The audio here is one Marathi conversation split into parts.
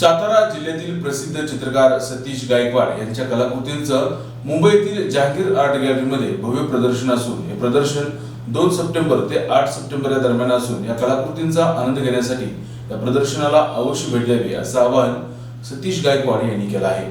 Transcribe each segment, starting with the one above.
सातारा जिल्ह्यातील प्रसिद्ध चित्रकार सतीश गायकवाड यांच्या कलाकृतींचं मुंबईतील जहांगीर आर्ट गॅलरीमध्ये भव्य प्रदर्शन असून हे प्रदर्शन दोन सप्टेंबर ते आठ सप्टेंबर या दरम्यान असून या कलाकृतींचा आनंद घेण्यासाठी या प्रदर्शनाला अवश्य भेट द्यावी असं आवाहन सतीश गायकवाड यांनी केलं आहे.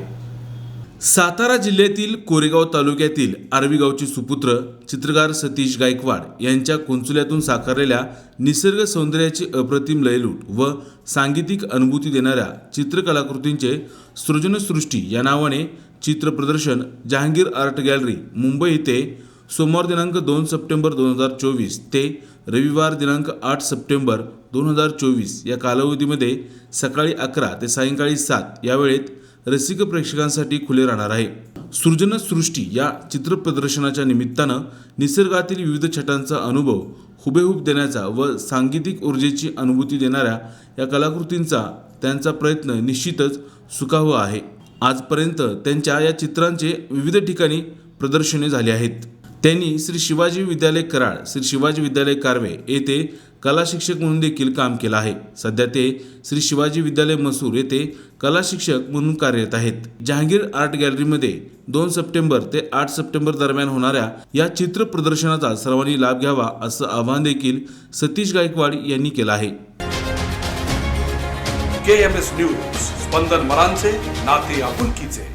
सातारा जिल्ह्यातील कोरेगाव तालुक्यातील आरवीगावचे सुपुत्र चित्रकार सतीश गायकवाड यांच्या कुंचुल्यातून साकारलेल्या निसर्ग सौंदर्याची अप्रतिम लयलूट व सांगीतिक अनुभूती देणाऱ्या चित्रकलाकृतींचे सृजनसृष्टी या नावाने चित्र प्रदर्शन जहांगीर आर्ट गॅलरी मुंबई येथे सोमवार दिनांक दोन सप्टेंबर दोन हजार चोवीस ते रविवार दिनांक आठ सप्टेंबर दोन हजार चोवीस या कालावधीमध्ये सकाळी अकरा ते सायंकाळी सात या वेळेत रसिक प्रेक्षकांसाठी खुले राहणार आहे. सृजनसृष्टी या चित्र प्रदर्शनाच्या निमित्तानं निसर्गातील विविध छटांचा अनुभव हुबेहूब देण्याचा व सांगीतिक ऊर्जेची अनुभूती देणाऱ्या या कलाकृतींचा त्यांचा प्रयत्न निश्चितच सुखावह आहे. आजपर्यंत त्यांच्या या चित्रांचे विविध ठिकाणी प्रदर्शने झाली आहेत. त्यांनी श्री शिवाजी विद्यालय कराड श्री शिवाजी विद्यालय कारवे येथे कला शिक्षक म्हणून देखील काम केलं आहे. सध्या ते श्री शिवाजी विद्यालय मसूर येथे कला शिक्षक म्हणून कार्यरत आहेत. जहांगीर आर्ट गॅलरीमध्ये दोन सप्टेंबर ते आठ सप्टेंबर दरम्यान होणाऱ्या या चित्र प्रदर्शनाचा सर्वांनी लाभ घ्यावा असं आवाहन देखील सतीश गायकवाड यांनी केलं आहे. K M S news Spandan मरांचे नाते आपुलकीचे.